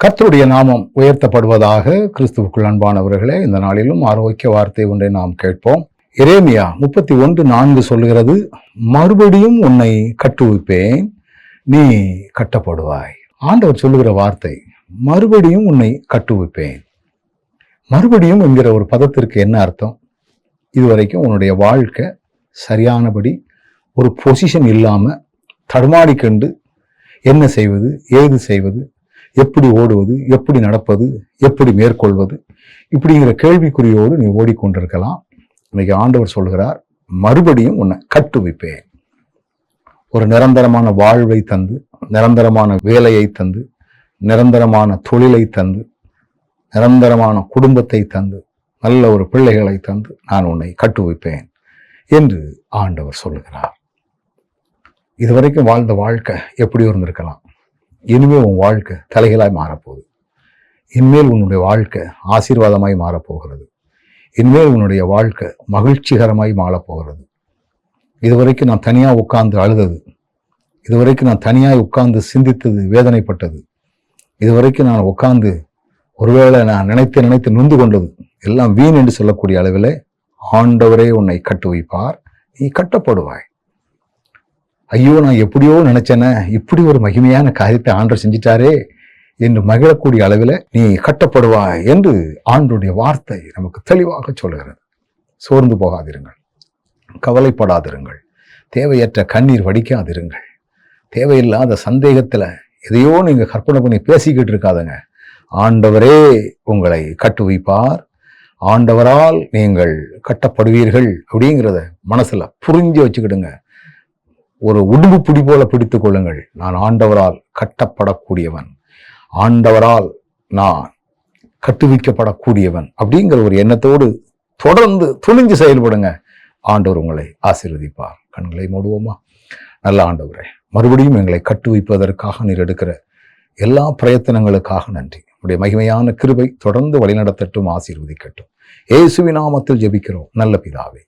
கர்த்தருடைய நாமம் உயர்த்தப்படுவதாக கிறிஸ்துவுக்குள் அன்பானவர்களே இந்த நாளிலும் ஆரோக்கிய வார்த்தை ஒன்றை நாம் கேட்போம். இரேமியா முப்பத்தி ஒன்று நான்கு சொல்கிறது மறுபடியும் உன்னை கட்டுவிப்பேன் நீ கட்டப்படுவாய். ஆண்டவர் சொல்லுகிற வார்த்தை மறுபடியும் உன்னை கட்டுவிப்பேன். மறுபடியும் என்கிற ஒரு பதத்திற்கு என்ன அர்த்தம்? இதுவரைக்கும் உன்னுடைய வாழ்க்கை சரியானபடி ஒரு பொசிஷன் இல்லாமல் தடுமாடிக்கண்டு என்ன செய்வது ஏது செய்வது எப்படி ஓடுவது எப்படி நடப்பது எப்படி மேற்கொள்வது? இப்படிங்கிற கேள்விக்குறியோடு நீ ஓடிக்கொண்டிருக்கலாம். இன்னைக்கு ஆண்டவர் சொல்கிறார் மறுபடியும் உன்னை கட்டுவிப்பேன். ஒரு நிரந்தரமான வாழ்வை தந்து நிரந்தரமான வேலையை தந்து நிரந்தரமான தொழிலை தந்து நிரந்தரமான குடும்பத்தை தந்து நல்ல ஒரு பிள்ளைகளை தந்து நான் உன்னை கட்டுவிப்பேன் என்று ஆண்டவர் சொல்லுகிறார். இதுவரைக்கும் வாழ்ந்த வாழ்க்கை எப்படி இருந்திருக்கலாம். இனிமேல் உன் வாழ்க்கை தலைகளாய் மாறப்போகுது. இனிமேல் உன்னுடைய வாழ்க்கை ஆசீர்வாதமாய் மாறப்போகிறது. இனிமேல் உன்னுடைய வாழ்க்கை மகிழ்ச்சிகரமாய் மாறப்போகிறது. இதுவரைக்கும் நான் தனியாக உட்கார்ந்து அழுதது. இதுவரைக்கும் நான் தனியாக உட்கார்ந்து சிந்தித்தது வேதனைப்பட்டது. இதுவரைக்கும் நான் உட்கார்ந்து ஒருவேளை நான் நினைத்து நினைத்து நொந்து கொண்டது. எல்லாம் வீண் என்று சொல்லக்கூடிய அளவில் ஆண்டவரே உன்னை கட்டு வைப்பார். நீ கட்டப்படுவாய். ஐயோ நான் எப்படியோ நினைச்சேனே இப்படி ஒரு மகிமையான காரியத்தை ஆண்டர் செஞ்சிட்டாரே என்று மகிழக்கூடிய அளவில் நீ கட்டப்படுவாய் என்று ஆண்டுடைய வார்த்தை நமக்கு தெளிவாக சொல்கிறது சோர்ந்து போகாதிருங்கள். கவலைப்படாதிருங்கள். தேவையற்ற கண்ணீர் வடிக்காதிருங்கள். தேவையில்லாத சந்தேகத்தில் எதையோ நீங்கள் கற்பனை பண்ணி பேசிக்கிட்டு இருக்காதங்க. ஆண்டவரே உங்களை கட்டுவிப்பார். ஆண்டவரால் நீங்கள் கட்டப்படுவீர்கள் அப்படிங்கிறத மனசில் புரிஞ்சு வச்சுக்கிடுங்க. ஒரு உடும்பு பிடி போல பிடித்துக் கொள்ளுங்கள். நான் ஆண்டவரால் கட்டப்படக்கூடியவன். ஆண்டவரால் நான் கட்டுவிக்கப்படக்கூடியவன். அப்படிங்கிற ஒரு எண்ணத்தோடு தொடர்ந்து துணிஞ்சு செயல்படுங்க. ஆண்டவர் உங்களை ஆசீர்வதிப்பார். கண்களை மூடுவோமா? நல்ல ஆண்டவரே மறுபடியும் எங்களை கட்டுவிப்பதற்காக நீர் எடுக்கிற எல்லா பிரயத்தனங்களுக்காக நன்றி. உடைய மகிமையான கிருபை தொடர்ந்து வழிநடத்தட்டும் ஆசீர்வதிக்கட்டும். இயேசுவின் நாமத்தில் ஜெபிக்கிறோம். நல்ல பிதாவே